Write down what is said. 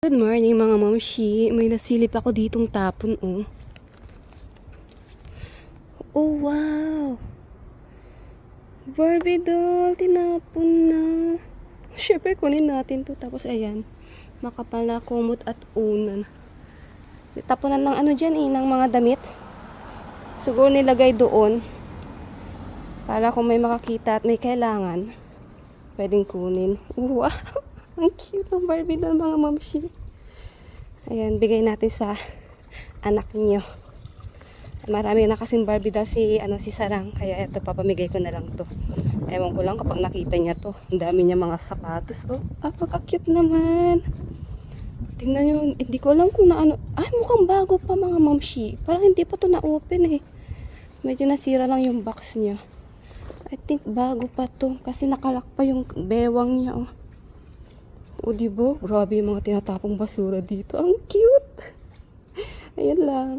Good morning mga mamshi. May nasilip ako ditong tapon oh. Oh wow. Barbie doll, tinapon na. Siyempre kunin natin to. Tapos ayan, makapal na kumot at unan. Tapunan ng ano dyan eh, ng mga damit. Siguro nilagay doon. Para kung may makakita at may kailangan, pwedeng kunin. Wow! Ang cute ng Barbie doll mga mamshi. Ayan, bigay natin sa anak niyo. Marami na kasing Barbie doll si, ano, si Sarang. Kaya eto, papamigay ko na lang to. Ewan ko lang kapag nakita niya to. Ang dami niya mga sapatos. Oh, pagka-cute naman. Tingnan nyo, hindi ko alam kung naano. Ay, mukhang bago pa mga mamshi. Parang hindi pa to na-open eh. Medyo nasira lang yung box niya. I think bago pa to. Kasi nakalak pa yung bewang niya oh. O, di ba? Grabe yung mga tinatapong basura dito. Ang cute! Ayan lang.